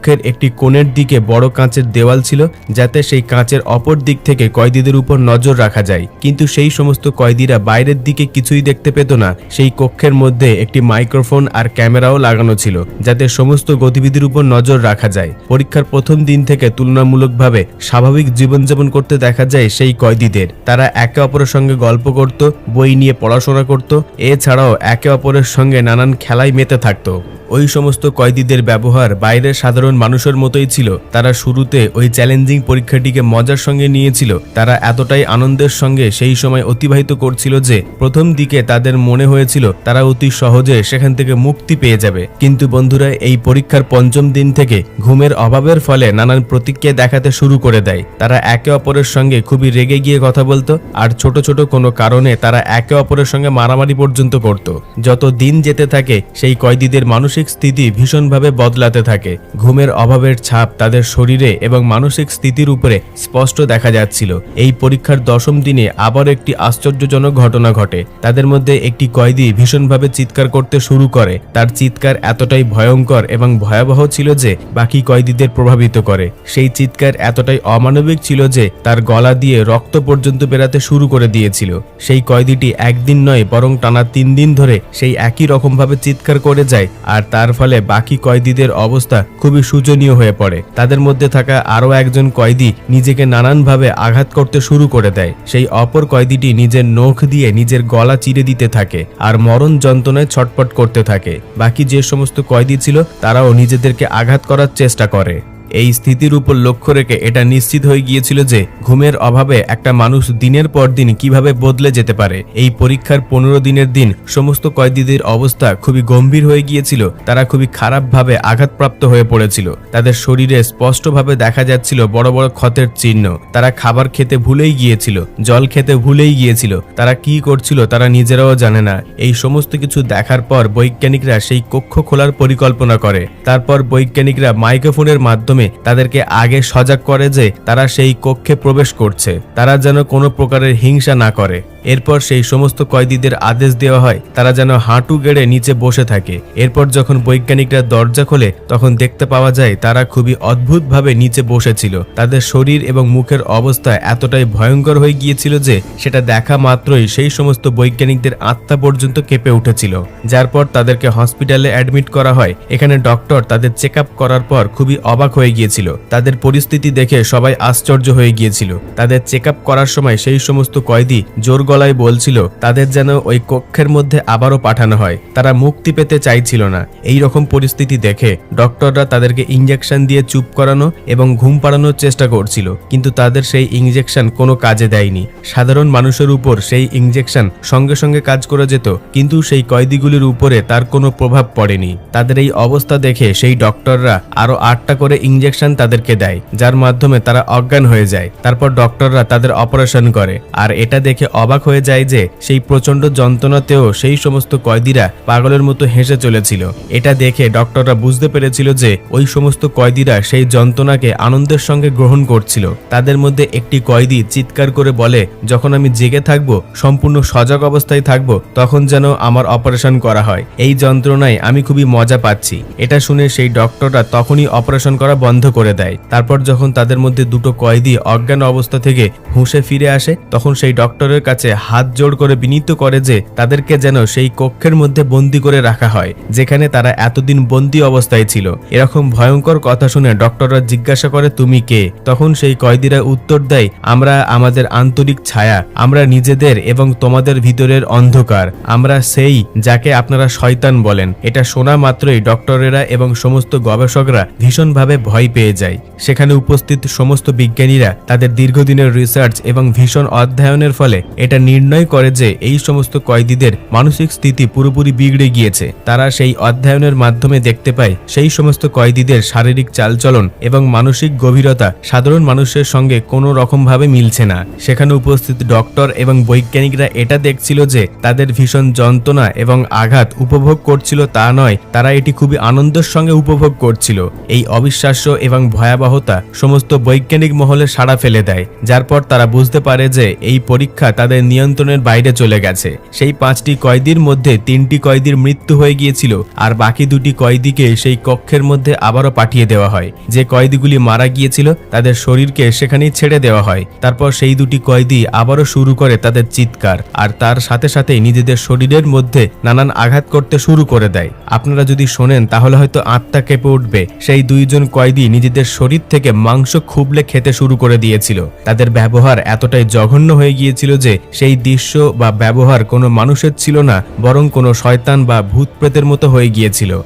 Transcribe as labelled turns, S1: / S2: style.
S1: কক্ষের একটি কোণের দিকে বড় কাঁচের দেওয়াল ছিল, যাতে সেই কাঁচের অপর দিক থেকে কয়েদিদের উপর নজর রাখা যায়। কিন্তু সেই সমস্ত কয়েদিরা বাইরের দিকে কিছুই দেখতে পেত না। সেই কক্ষের মধ্যে একটি মাইক্রোফোন আর ক্যামেরাও লাগানো ছিল, যাতে সমস্ত গতিবিধির উপর নজর রাখা যায়। পরীক্ষার প্রথম দিন থেকে তুলনামূলকভাবে স্বাভাবিক জীবনযাপন করতে দেখা যায় সেই কয়েদিদের। তারা একে অপরের সঙ্গে গল্প করত, বই নিয়ে পড়াশোনা করত, এছাড়াও একে অপরের সঙ্গে নানান খেলায় মেতে থাকতো। ওই সমস্ত কয়েদিদের ব্যবহার বাইরের সাধারণ মানুষের মতোই ছিল। তারা শুরুতে ওই চ্যালেঞ্জিং পরীক্ষাটিকে মজার সঙ্গে নিয়েছিল। তারা এতটাই আনন্দের সঙ্গে সেই সময় অতিবাহিত করছিল যে, প্রথম দিকে তাদের মনে হয়েছিল তারা অতি সহজে সেখান থেকে মুক্তি পেয়ে যাবে। কিন্তু বন্ধুরা, এই পরীক্ষার পঞ্চম দিন থেকে ঘুমের অভাবের ফলে নানান প্রতিক্রিয়া দেখাতে শুরু করে দেয়। তারা একে অপরের সঙ্গে খুবই রেগে গিয়ে কথা বলতো, আর ছোট ছোট কোনো কারণে তারা একে অপরের সঙ্গে মারামারি পর্যন্ত করত। যত দিন যেতে থাকে, সেই কয়েদিদের মানসিক স্থিতি ভীষণভাবে বদলাতে থাকে। ঘুমের অভাবের ছাপ তাদের শরীরে এবং মানসিক স্থিতির উপরে স্পষ্ট দেখা যাচ্ছিল। এই পরীক্ষার দশম দিনে আবার একটি আশ্চর্যজনক ঘটনা ঘটে। তাদের মধ্যে একটি কয়েদি ভীষণভাবে চিৎকার করতে শুরু করে। তার চিৎকার এতটাই ভয়ঙ্কর এবং ভয়াবহ ছিল যে বাকি কয়েদিদের প্রভাবিত করে। সেই চিৎকার এতটাই অমানবিক ছিল যে তার গলা দিয়ে রক্ত পর্যন্ত বেরাতে শুরু করে দিয়েছিল। সেই কয়েদিটি একদিন নয়, বরং টানা তিন দিন ধরে সেই একই রকমভাবে চিৎকার করে যায় আর তার ফলে বাকি কয়েদিদের অবস্থা খুবই শোচনীয় হয়ে পড়ে। তাদের মধ্যে থাকা আরও একজন কয়েদি নিজেকে নানানভাবে আঘাত করতে শুরু করে দেয়। সেই অপর কয়েদিটি নিজের নখ দিয়ে নিজের গলা চিরে দিতে থাকে আর মরণ যন্ত্রণায় ছটপট করতে থাকে। বাকি যে সমস্ত কয়েদি ছিল, তারাও নিজেদেরকে আঘাত করার চেষ্টা করে। এই স্থিতির উপর লক্ষ্য রেখে এটা নিশ্চিত হয়ে গিয়েছিল যে ঘুমের অভাবে একটা মানুষ দিনের পর দিন কীভাবে বদলে যেতে পারে। এই পরীক্ষার পনেরো দিনের দিন সমস্ত কয়েদিদের অবস্থা খুবই গম্ভীর হয়ে গিয়েছিল। তারা খুবই খারাপভাবে আঘাতপ্রাপ্ত হয়ে পড়েছিল। তাদের শরীরে স্পষ্টভাবে দেখা যাচ্ছিল বড় বড় ক্ষতের চিহ্ন। তারা খাবার খেতে ভুলেই গিয়েছিল, জল খেতে ভুলেই গিয়েছিল। তারা কি করছিল তারা নিজেরাও জানে না। এই সমস্ত কিছু দেখার পর বৈজ্ঞানিকরা সেই কক্ষ খোলার পরিকল্পনা করে। তারপর বৈজ্ঞানিকরা মাইক্রোফোনের মাধ্যমে তাদেরকে আগে সজাগ করে যে তারা সেই কক্ষে প্রবেশ করছে, তারা যেন কোনো প্রকারের হিংসা না করে। এরপর সেই সমস্ত কয়েদিদের আদেশ দেওয়া হয়, তারা যেন হাঁটু গেড়ে নিচে বসে থাকে। এরপর যখন বৈজ্ঞানিকরা দরজা খোলে, তখন দেখতে পাওয়া যায় তারা খুবই অদ্ভুতভাবে নিচে বসেছিল। তাদের শরীর এবং মুখের অবস্থা এতটাই ভয়ঙ্কর হয়ে গিয়েছিল যে, সেটা দেখা মাত্রই সেই সমস্ত বৈজ্ঞানিকদের আত্মা পর্যন্ত কেঁপে উঠেছিল। যার পর তাদেরকে হসপিটালে অ্যাডমিট করা হয়। এখানে ডক্টর তাদের চেক করার পর খুবই অবাক হয়ে গিয়েছিল। তাদের পরিস্থিতি দেখে সবাই আশ্চর্য হয়ে গিয়েছিল। তাদের চেক করার সময় সেই সমস্ত কয়েদি জোর গলায় বলছিল, তাদের যেন ওই কক্ষের মধ্যে আবারও পাঠানো হয়। তারা মুক্তি পেতে চাইছিল না। এই রকম পরিস্থিতি দেখে ডক্টররা তাদেরকে ইঞ্জেকশন দিয়ে চুপ করানো এবং ঘুম পাড়ানোর চেষ্টা করছিল, কিন্তু তাদের সেই ইঞ্জেকশন কোনো কাজে দেয়নি। সাধারণ মানুষের উপর সেই ইঞ্জেকশন সঙ্গে সঙ্গে কাজ করে যেত, কিন্তু সেই কয়েদিগুলির উপরে তার কোনো প্রভাব পড়েনি। তাদের এই অবস্থা দেখে সেই ডক্টররা আরও আটটা করে ইঞ্জেকশন তাদেরকে দেয়, যার মাধ্যমে তারা অজ্ঞান হয়ে যায়। তারপর ডক্টররা তাদের অপারেশন করে, আর এটা দেখে অবাক হয়ে যায় যে সেই প্রচণ্ড যন্ত্রণাতেও সেই সমস্ত কয়েদিরা পাগলের মতো হেসে চলেছিল। এটা দেখে ডক্টররা বুঝতে পেরেছিল যে ওই সমস্ত কয়েদিরা সেই যন্ত্রণাকে আনন্দের সঙ্গে গ্রহণ করছিল। তাদের মধ্যে একটি কয়েদি চিৎকার করে বলে, যখন আমি জেগে থাকব, সম্পূর্ণ সজাগ অবস্থায় থাকব, তখন যেন আমার অপারেশন করা হয়। এই যন্ত্রণায় আমি খুবই মজা পাচ্ছি। এটা শুনে সেই ডক্টররা তখনই অপারেশন করা বন্ধ করে দেয়। তারপর যখন তাদের মধ্যে দুটো কয়েদি অজ্ঞান অবস্থা থেকে হুঁশে ফিরে আসে, তখন সেই ডক্টরের কাছে হাত জোড় করে বিনীত করে যে তাদেরকে যেন সেই কক্ষের মধ্যে বন্দি করে রাখা হয়, যেখানে তারা এতদিন বন্দি অবস্থায় ছিল। এরকম ভয়ঙ্কর কথা শুনে ডক্টররা জিজ্ঞাসা করে, তুমি কে? তখন সেই কয়েদিরা উত্তর দেয়, আমরা আমাদের আন্তরিক ছায়া, আমরা নিজেদের এবং তোমাদের ভিতরের অন্ধকার, আমরা সেই যাকে আপনারা শয়তান বলেন। এটা শোনা মাত্রই ডক্টরেরা এবং সমস্ত গবেষকরা ভীষণভাবে ভয় পেয়ে যায়। সেখানে উপস্থিত সমস্ত বিজ্ঞানীরা তাদের দীর্ঘদিনের রিসার্চ এবং ভীষণ অধ্যয়নের ফলে এটা নির্ণয় করে যে এই সমস্ত কয়েদিদের মানসিক স্থিতি পুরোপুরি বিগড়ে গিয়েছে। তারা সেই অধ্যয়নের মাধ্যমে দেখতে পায়, সেই সমস্ত কয়েদিদের শারীরিক চালচলন এবং মানসিক গভীরতা সাধারণ মানুষের সঙ্গে কোনো রকমভাবে মিলছে না। সেখানে উপস্থিত ডক্টর এবং বৈজ্ঞানিকরা এটা দেখছিল যে তাদের ভীষণ যন্ত্রণা এবং আঘাত উপভোগ করছিল তা নয়, তারা এটি খুবই আনন্দের সঙ্গে উপভোগ করছিল। এই অবিশ্বাস্য এবং ভয়াবহতা সমস্ত বৈজ্ঞানিক মহলে সাড়া ফেলে দেয়, যার পর তারা বুঝতে পারে যে এই পরীক্ষা তাদের নিয়ন্ত্রণের বাইরে চলে গেছে। সেই পাঁচটি কয়েদির মধ্যে তিনটি কয়েদির মৃত্যু হয়ে গিয়েছিল আর বাকি দুটি কয়েদিকে সেই কক্ষের মধ্যে আবারও পাঠিয়ে দেওয়া হয়। যে কয়েদিগুলি মারা গিয়েছিল, তাদের শরীরকে সেখানেই ছেড়ে দেওয়া হয়। তারপর সেই দুটি কয়েদি আবারও শুরু করে তাদের চিৎকার আর তার সাথে সাথেই নিজেদের শরীরের মধ্যে নানান আঘাত করতে শুরু করে দেয়। আপনারা যদি শোনেন, তাহলে হয়তো আত্মা কেঁপে উঠবে। সেই দুইজন কয়েদি নিজেদের শরীর থেকে মাংস খুবলে খেতে শুরু করে দিয়েছিল। তাদের ব্যবহার এতটাই জঘন্য হয়ে গিয়েছিল যে সেই দৃশ্য বা ব্যবহার কোনো মানুষের ছিল না, বরং কোনো শয়তান বা ভূত প্রেতের মতো হয়ে গিয়েছিল।